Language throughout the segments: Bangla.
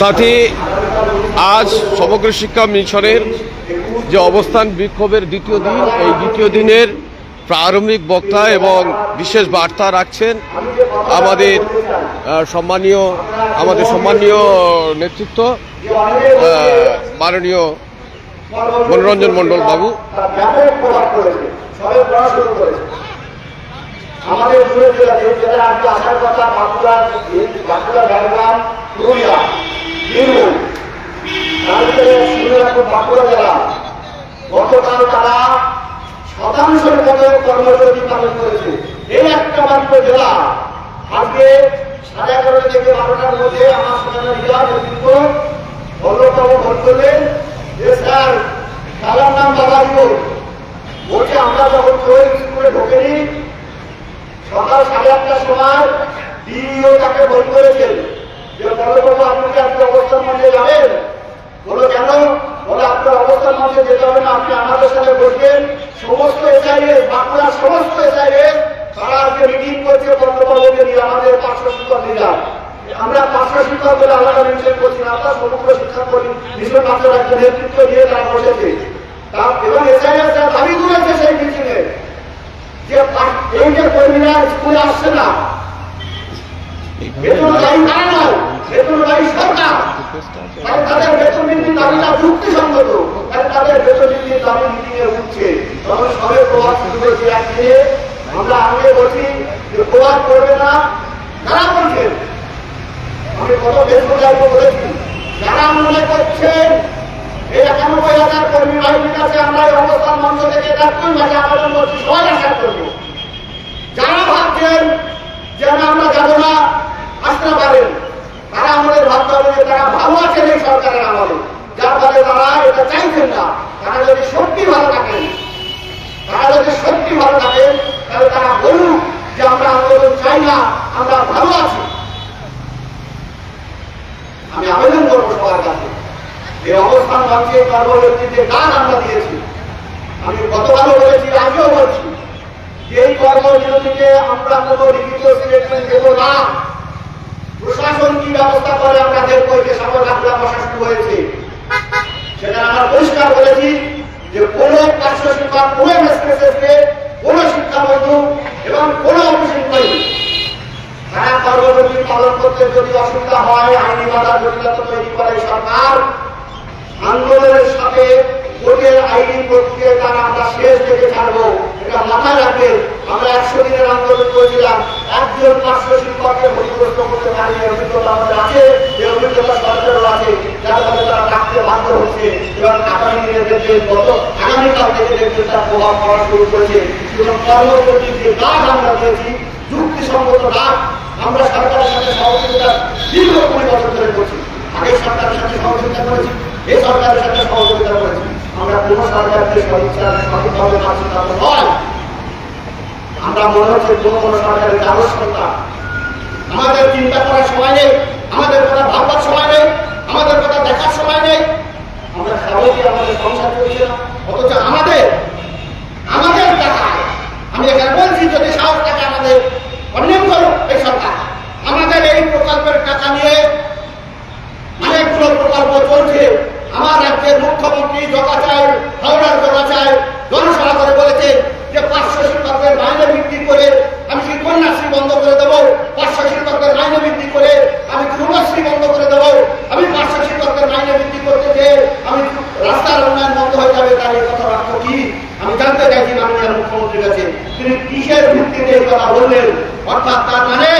সাথে আজ সমগ্র শিক্ষা মিশনের যে অবস্থান বিক্ষোভের দ্বিতীয় দিন, এই দ্বিতীয় দিনের প্রারম্ভিক বক্তা এবং বিশেষ বার্তা রাখছেন আমাদের সম্মানীয় আমাদের সম্মানীয় নেতৃত্ব মাননীয় মনোরঞ্জন মণ্ডল বাবু। আমাদের আসার কথা বাঁকুড়া বাঁকুড়া পুরুলিয়া বীরভূম তার জেলা। শতাংশের কর্মসূচি পালন করেছে। এই একটা মাত্র জেলা। আজকে সাড়ে এগারোটা থেকে বারোটার মধ্যে আমার সঙ্গে রিয়া নেতৃত্ব অন্যতম ভোট করলেন যে স্যার খেলার নাম বাবারিপুর বলছে আমরা যখন কেউ স্কুলে ঢোকেনি, সকাল সাড়ে আটটার সময় তাকে ফোন করেছেন যে বড়বাবু আপনি অবস্থান মঞ্চে যাবেন? বলো, কেন? বলে আপনার অবস্থান মঞ্চে যেতে হবে না? আপনি আমাদের সাথে বসবেন সমস্ত এসআইএস বাঁকুড়ার সমস্ত এসআইএস তারা আজকে মিটিং করছে শিক্ষক নিলাম আমরা পাঁচশো শিক্ষক বলে আলাদা মেনশন করছি আমরা সমগ্র শিক্ষা করি মিশন মাত্র একটা নেতৃত্ব নিয়ে তারা বসেছে। এবং সেই মিটিংয়ে যে এই যে কর্মীরা স্কুলে আসছে না বেতন তারা নয় বেতন সরকার তাদের বেতন বৃদ্ধির দাবিটা যুক্তিসঙ্গত তাদের বেতন বৃদ্ধির দাবি মিটিং উঠছে সবে শুরু একদিনে আমরা আগে বলছি যে করবে না যারা বলছেন আমি কত বলেছি যারা মনে করছেন এই একানব্বই হাজার কর্মী বাহিনীর কাছে আমরা এই অবস্থান মঞ্চ থেকে ভাষা আবেদন করছি সবাই আশা করব যারা ভাবছেন যে আমরা যাব না আসতে পারেন তারা আমাদের ভাবতে হবে যে তারা ভালো আছেন এই সরকারের আমলে। যার ফলে তারা এটা চাইছেন না। তারা যদি সত্যি ভালো থাকেন, তারা যদি সত্যি ভালো থাকেন, তাহলে তারা বলুক যে আমরা আন্দোলন চাই না, আমরা ভালো আছি। আমি আবেদন করব সবার কাছে। এই অবস্থান মঞ্চে কর্মব্যক্তিতে ডাক আমরা দিয়েছি। আমি গতকালও বলেছি আজও বলছি এই কর্মবিরতিতে আমরা কোনো লিখিত স্টেটমেন্ট দেব না। প্রশাসন কি ব্যবস্থা করে আমরা দেখব যে বসা শুরু হয়েছে। সেটা আমরা পরিষ্কার বলেছি যে কোন পার্শ্ব কোন এক্সপ্রেসকে কোন শিক্ষাবন্ধু এবং কোন অফিসিং পালন করতে যদি অসুবিধা হয়, আইনি বাধা জটিলতা তৈরি করে সরকার, আন্দোলনের সাথে ভোটের আইনি প্রক্রিয়া তারা আমরা শেষ থেকে ছাড়বো। এটা মাথায় রাখবে আমরা একশো দিনের আন্দোলন করেছিলাম। একজন শিক্ষককে ক্ষতিগ্রস্ত করতে পারি অভিজ্ঞতা আছে, এই অভিজ্ঞতা সরকারও আছে, যার ফলে তারা রাখতে বাধ্য হচ্ছে। এবং আগামী দিনে দেখবেন গত আগামীকাল থেকে দেখবেন প্রভাব পড়া শুরু করেছে। এবং কর্মসূচির যে ডাক আমরা দিয়েছি যুক্তিসঙ্গত ডাক আমরা সরকারের সাথে সহযোগিতা দীর্ঘ বছর ধরে করছি। আগের সরকারের সাথে সহযোগিতা করেছি এই সরকারের সাথে সহযোগিতা করেছি। আমরা কোন সরকারকে সঠিকভাবে পাচ্ছি তা আমরা মনে হচ্ছে কোনো কোনো সরকারের কাগজ সরকার আমাদের চিন্তা করার সময় নেই, আমাদের কথা ভাববার সময় নেই, আমাদের কথা দেখার সময় নেই। আমরা সবাই আমাদের সংসার চলছে না, অথচ আমাদের আমাদের টাকায় আমি এখানে বলছি, যদি সাহস থাকে আমাদের, অন্যায় করুক এই সরকার। আমাদের এই প্রকল্পের টাকা নিয়ে অনেকগুলো প্রকল্প চলছে। আমার রাজ্যের মুখ্যমন্ত্রী জগাচায় হাওড়ার জগাচায় জনসভা করে বলেছে যে পাঁচশো শিক্ষকদের মাইনে বৃদ্ধি করে আমি সেই কন্যাশ্রী বন্ধ করে দেবো পাঁচশো শিক্ষকদের মাইনে বৃদ্ধি করে আমি যুবশ্রী বন্ধ করে দেবো আমি পাঁচশো শিক্ষকদের মাইনে বৃদ্ধি করতে যে আমি রাস্তার উন্নয়ন বন্ধ হয়ে যাবে তার এই কথা অর্থ কি আমি জানতে চাইছি মাননীয় মুখ্যমন্ত্রীর তিনি কিসের ভিত্তিতে কথা বললেন? অর্থাৎ তার মানে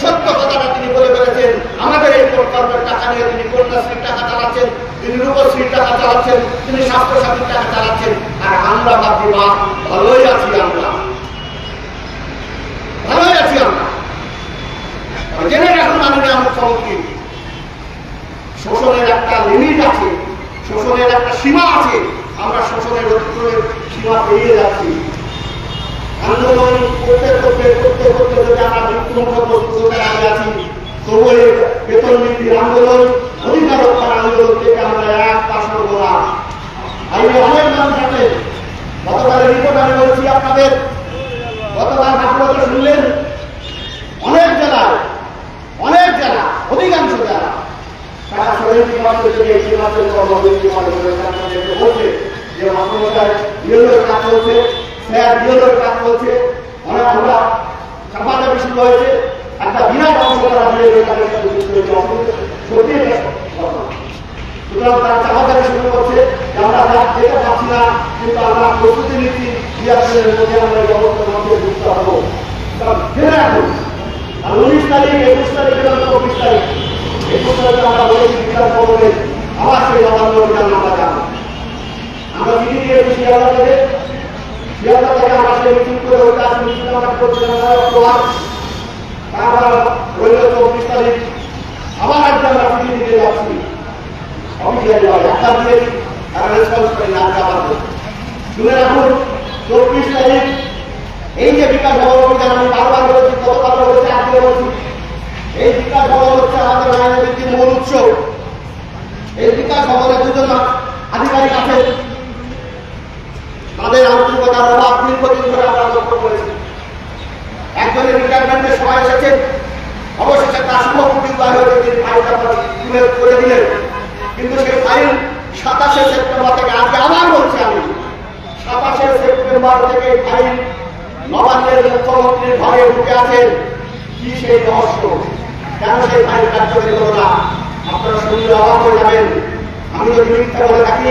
সত্য কথাটা তিনি বলে ফেলেছেন। আমাদের এই প্রকল্পের টাকা নিয়ে তিনি কন্যাশ্রীর টাকা চালাচ্ছেন, তিনি রূপশ্রীর টাকা চালাচ্ছেন, তিনি স্বাস্থ্যসাথীর টাকা চালাচ্ছেন। আর আমরা ভাবি বা ভালোই আছি আমরা ভালোই আছি আমরা জেনে রাখুন মাননীয় মুখ্যমন্ত্রী শোষণের একটা লিমিট আছে শোষণের একটা সীমা আছে আমরা শোষণের অতিক্রমের সীমা পেরিয়ে যাচ্ছি আন্দোলন করতে করতে করতে করতে যদি আমরা মৃত্যুমুখ প্রস্তুতের আগে আছি তবু এই বেতন বৃদ্ধির আন্দোলন অধিকার রক্ষার আন্দোলন থেকে আমরা এক পাশ করব না আমি অনেক মানুষ আছে গতকালের রিপোর্ট আমি বলছি আপনাদের গতকাল আপনারা শুনলেন অনেক জেলায় অনেক জেলা অধিকাংশ কাজ চলছে আমরা চাপাচাপি শুরু হয়েছে একটা বিরাট অংশ তারা দিয়ে শুরু করছে আমরা প্রস্তুতি মধ্যে আমরা অবস্থার মধ্যে যুক্ত হব। জেনে একুশ তারিখ এবং চব্বিশ একুশ তারিখে আমরা বলেছি বিকাশ ভবনে আবার সেই আমরা যাব আমরা মিটিং করে মিটিং আমরা চব্বিশ তারিখ আবার আজকে আমরা চিঠি দিতে যাচ্ছি চব্বিশ তারিখ এই যে বিকাশ ভবন আমি বারবার বলেছি গতকাল বলেছি আজকে বলছি এই বিকাশ ভবন হচ্ছে আমাদের রাজনীতির মূল উৎস এই বিকাশ ভবনে দুজন আধিকারিক আছেন। একজনের রিটায়ারমেন্টের সময় এসেছে অবশেষে তুলে করে দিলেন। কিন্তু সাতাশে আবার বলছি আমি, সাতাশে সেপ্টেম্বর থেকে ফাইল নবান্নের মুখ্যমন্ত্রীর ঘরে ঢুকে কি সেই রহস্য? কেন সেই ফাইল কার্যকরী হলো না? আপনারা আমি যদি মিথ্যা বলে থাকি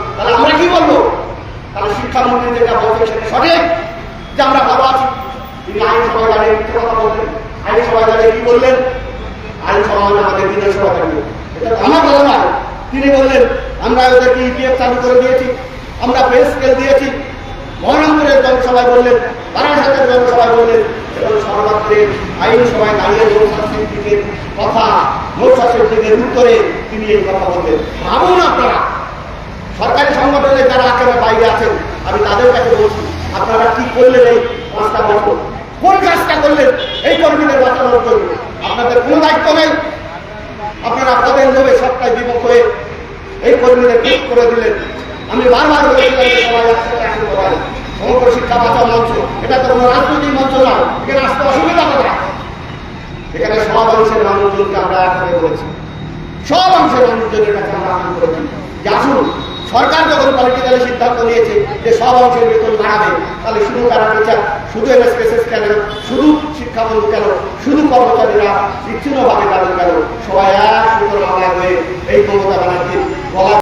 তাহলে আমরা কি বলব? তাহলে শিক্ষামন্ত্রী যেটা বলছে সেটা সঠিক, যে আমরা ভালো আছি। তিনি আইন সভায় দাঁড়িয়ে মিথ্যে কথা বললেন আইন সভায় দাঁড়িয়ে কি বললেন? আইন সভা মানে আমাদের সভা দাঁড়িয়ে এটা আমার কথা নয়। তিনি বললেন, আমরা ওদেরকে ইপিএফ চালু করে দিয়েছি, আমরা পে স্কেল দিয়েছি। মহানগরের জনসভায় বললেন, বারাসাতের জনসভায় বললেন, এবং সর্বাত্রে আইন সভায় দাঁড়িয়ে মৌসা সিদ্দিকের কথা মৌসা সিদ্দিকের উত্তরে তিনি এই কথা বললেন। ভাবুন আপনারা সরকারি সংগঠনে যারা একেবারে বাইরে আছেন, আমি তাদের কাছে বলছি, আপনারা কি করলেন এই পাঁচটা বছর কোন কাজটা করলেন এই কর্মীদের বাঁচানোর জন্য? আপনাদের কোনো দায়িত্ব নেই? আপনারা পদের লোভে সবটাই বিমুখ হয়ে এই কর্মীদের ঠিক করে দিলেন। আমি বারবার বলেছিলাম যে সবাই একসাথে সমগ্র শিক্ষা বাঁচাও মঞ্চ। এটা তো কোনো রাজনৈতিক মঞ্চ না। এখানে আসতে অসুবিধা কোথায় এখানে সব অংশের মানুষজনকে আমরা একসাথে বলেছি। সব অংশের মানুষজনের কাছে আমরা আহ্বান করেছি যে আসুন সরকার যখন পলিটিক্যালি সিদ্ধান্ত নিয়েছে যে সব অংশের বেতন বাড়াবে, তাহলে শুধু তারা টিচার শুধু এমএসপেসেস কেন শুধু শিক্ষাবন্ধু কেন, শুধু কর্মচারীরা বিচ্ছিন্নভাবে তাদের কেন? সবাই এক সুন্দর মামলা হয়ে এই মমতা ব্যানার্জির